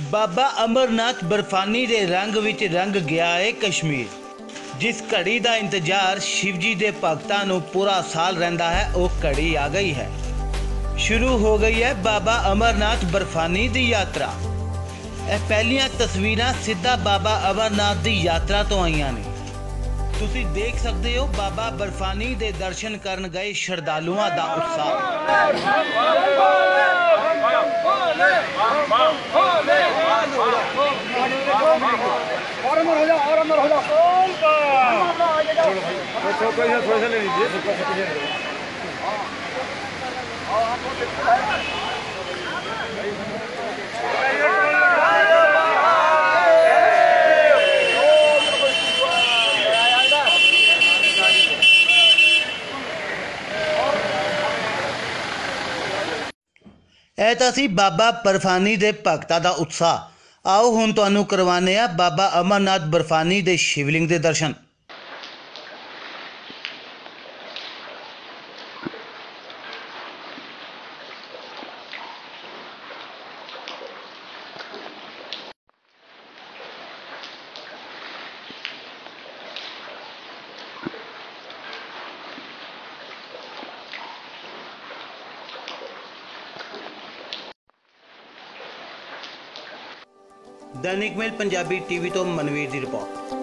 ਬਾਬਾ ਅਮਰਨਾਥ ਬਰਫਾਨੀ ਦੇ ਰੰਗ ਵਿੱਚ ਰੰਗ ਗਿਆ ਏ ਕਸ਼ਮੀਰ। ਜਿਸ ਘੜੀ ਦਾ ਇੰਤਜ਼ਾਰ ਸ਼ਿਵਜੀ ਦੇ ਭਗਤਾਂ ਨੂੰ ਪੂਰਾ ਸਾਲ ਰਹਿੰਦਾ ਹੈ, ਉਹ ਘੜੀ ਆ ਗਈ ਹੈ। ਸ਼ੁਰੂ ਹੋ ਗਈ ਹੈ ਬਾਬਾ ਅਮਰਨਾਥ ਬਰਫਾਨੀ ਦੀ ਯਾਤਰਾ। ਇਹ ਪਹਿਲੀਆਂ ਤਸਵੀਰਾਂ ਸਿੱਧਾ ਬਾਬਾ ਅਮਰਨਾਥ ਦੀ ਯਾਤਰਾ ਤੋਂ ਆਈਆਂ ਨੇ। ਤੁਸੀਂ ਦੇਖ ਸਕਦੇ ਹੋ ਬਾਬਾ ਬਰਫਾਨੀ ਦੇ ਦਰਸ਼ਨ ਕਰਨ ਗਏ ਸ਼ਰਧਾਲੂਆਂ ਦਾ ਉਤਸ਼ਾਹ। और अमर हो जा और अमर हो जा कौन का छोटा सा थोड़ा सा ले लीजिए ਇਹ ਤਾਂ ਸੀ ਬਾਬਾ ਬਰਫਾਨੀ ਦੇ ਭਗਤਾਂ ਦਾ ਉਤਸ਼ਾਹ। ਆਓ ਹੁਣ ਤੁਹਾਨੂੰ ਕਰਵਾਉਂਦੇ ਆ ਬਾਬਾ ਅਮਰਨਾਥ ਬਰਫਾਨੀ ਦੇ ਸ਼ਿਵਲਿੰਗ ਦੇ ਦਰਸ਼ਨ। ਦੈਨਿਕ ਮੇਲ ਪੰਜਾਬੀ ਟੀਵੀ ਤੋਂ ਮਨਵੀਰ ਦੀ ਰਿਪੋਰਟ।